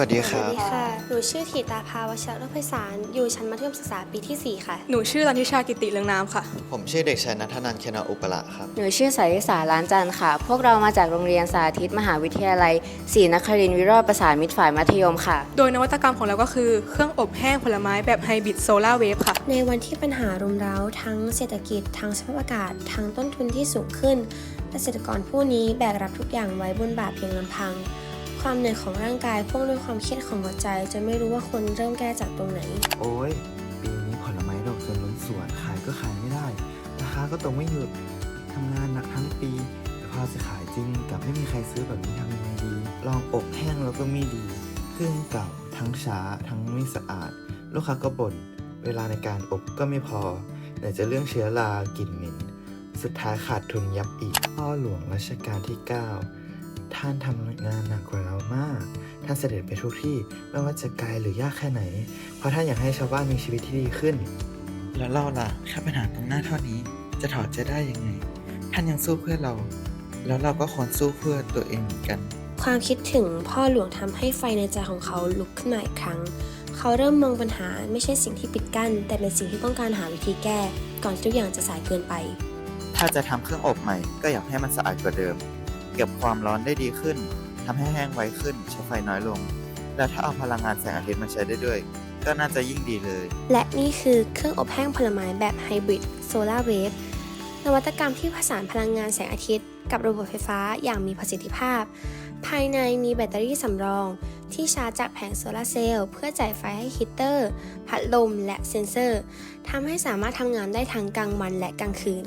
วัสดีคสวัรัสบ ดีค่ะ หนูชื่อถิตาภาวชรโรพสาร อยู่ชั้นมัธยมศึกษาปีที่ 4 ค่ะ หนูชื่อรันทิชากิติเลืองน้ำค่ะ ผมชื่อเด็กชายนัทนันท์เคนาอุปละครับ หนูชื่อสายสาล้านจันทร์ค่ะ พวกเรามาจากโรงเรียนสาธิตมหาวิทยาลัยศรีนครินทร์วิโรธประสานมิตรฝ่ายมัธยมค่ะ โดยนวัตกรรมของเราก็คือ เครื่องอบแห้งผลไม้แบบไฮบริดโซลาร์เวฟค่ะ ในวันที่ปัญหารุมเร้าทั้งเศรษฐกิจ ทั้งสภาพอากาศ ทั้งต้นทุนที่สูงขึ้น เกษตรกรผู้นี้แบกรับทุกอย่างไว้บนบ่าเพียงลำพัง ความเหนื่อยของร่างกายพ่วงด้วยความเครียดของหัวใจจนไม่รู้ว่าควรเริ่มแก้จากตรงไหน โอ้ยปีนี้ผลไม้ดอกจนล้นสวนขายก็ขายไม่ได้ ราคาก็ตกไม่หยุดทำงานหนักทั้งปีแต่พอจะขายจริงกลับไม่มีใครซื้อแบบนี้ทำยังไงดี ลองอบแห้งแล้วก็ไม่ดี เครื่องเก่าทั้งช้าทั้งไม่สะอาด ลูกค้าก็บ่นเวลาในการอบก็ไม่พอไหนจะเรื่องเชื้อรากลิ่นเหม็นสุดท้ายขาดทุนยับอีกพ่อหลวงรัชกาลที่ 9 ท่านทำงานหนักกว่าเรามาก ท่านเสด็จไปทุกที่ไม่ว่าจะไกลหรือยากแค่ไหน เพราะท่านอยากให้ชาวบ้านมีชีวิตที่ดีขึ้น แล้วเราล่ะแค่ปัญหาตรงหน้าเท่านี้จะถอดใจได้ยังไง ท่านยังสู้เพื่อเรา แล้วเราก็ควรสู้เพื่อตัวเองเหมือนกัน ความคิดถึงพ่อหลวงทำให้ไฟในใจของเขาลุกขึ้นมาอีกครั้ง เขาเริ่มมองปัญหาไม่ใช่สิ่งที่ปิดกั้น แต่เป็นสิ่งที่ต้องการหาวิธีแก้ ก่อนที่ทุกอย่างจะสายเกินไป ถ้าจะทำเครื่องอบใหม่ก็อยากให้มันสะอาดกว่าเดิม เก็บความร้อนได้ดีขึ้นทำให้แห้งไวขึ้น ใช้ไฟน้อยลง และถ้าเอาพลังงานแสงอาทิตย์มาใช้ได้ด้วย ก็น่าจะยิ่งดีเลย และนี่คือเครื่องอบแห้งผลไม้แบบไฮบริดโซลาร์เวฟนวัตกรรมที่ผสานพลังงานแสงอาทิตย์ กับระบบไฟฟ้าอย่างมีประสิทธิภาพ ภายในมีแบตเตอรี่สำรอง ที่ชาร์จจากแผงโซลาร์เซลล์เพื่อจ่ายไฟให้ฮีเตอร์ พัดลม และเซ็นเซอร์ทำให้สามารถทำงานได้ทั้งกลางวันและกลางคืน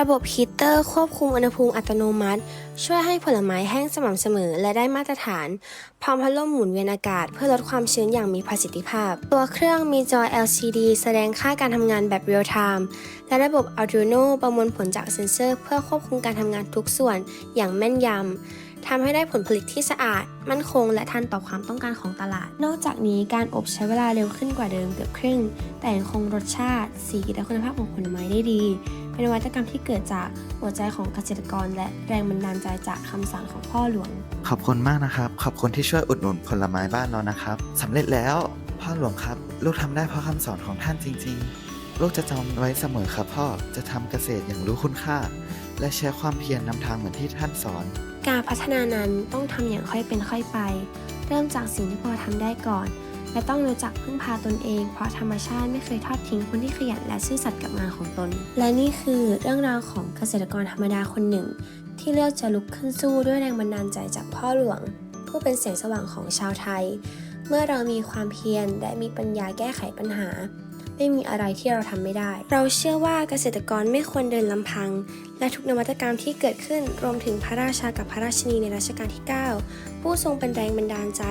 ระบบฮีเตอร์ควบคุมอุณหภูมิอัตโนมัติ ช่วยให้ผลไม้แห้งสม่ำเสมอและได้มาตรฐาน พร้อมพัดลมหมุนเวียนอากาศเพื่อลดความชื้นอย่างมีประสิทธิภาพ ตัวเครื่องมีจอ LCD แสดงค่าการทำงานแบบเรียลไทม์และระบบ Arduino ประมวลผลจากเซ็นเซอร์เพื่อควบคุมการทำงานทุกส่วนอย่างแม่นยำทำให้ได้ผลผลิตที่สะอาด มั่นคง และทันต่อความต้องการของตลาด นอกจากนี้การอบใช้เวลาเร็วขึ้นกว่าเดิมเกือบครึ่ง แต่ยังคงรสชาติ สีและคุณภาพของผลไม้ได้ดี เป็นนวัตกรรมที่เกิดจากหัวใจของเกษตรกร และแรงบันดาลใจจากคำสั่งของพ่อหลวง ขอบคุณมากนะครับ ขอบคุณที่ช่วยอุดหนุนผลไม้บ้านเรานะครับสำเร็จแล้วพ่อหลวงครับ ลูกทำได้เพราะคำสอนของท่านจริง ๆ ลูกจะจำไว้เสมอครับพ่อจะทำเกษตรอย่างรู้คุณค่า และใช้ความเพียรนำทางเหมือนที่ท่านสอน การพัฒนานั้นต้องทำอย่างค่อยเป็นค่อยไป เริ่มจากสิ่งที่พอทำได้ก่อน และต้องรู้จักพึ่งพาตนเอง เพราะธรรมชาติไม่เคยทอดทิ้งคนที่ขยันและซื่อสัตย์กับงานของตน และนี่คือเรื่องราวของเกษตรกรธรรมดาคนหนึ่ง ที่เลือกจะลุกขึ้นสู้ด้วยแรงบันดาลใจจากพ่อหลวง ผู้เป็นแสงสว่างของชาวไทย เมื่อเรามีความเพียรและมีปัญญาแก้ไขปัญหา ไม่มีอะไรที่เราทำไม่ได้ เราเชื่อว่าเกษตรกรไม่ควรเดินลำพัง และทุกนวัตกรรมที่เกิดขึ้นรวมถึงพระราชากับพระราชินีในรัชกาลที่ 9 ผู้ทรงเป็นแรงบันดาลใจ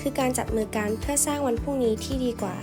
คือการจับมือกันเพื่อสร้างวันพรุ่งนี้ที่ดีกว่า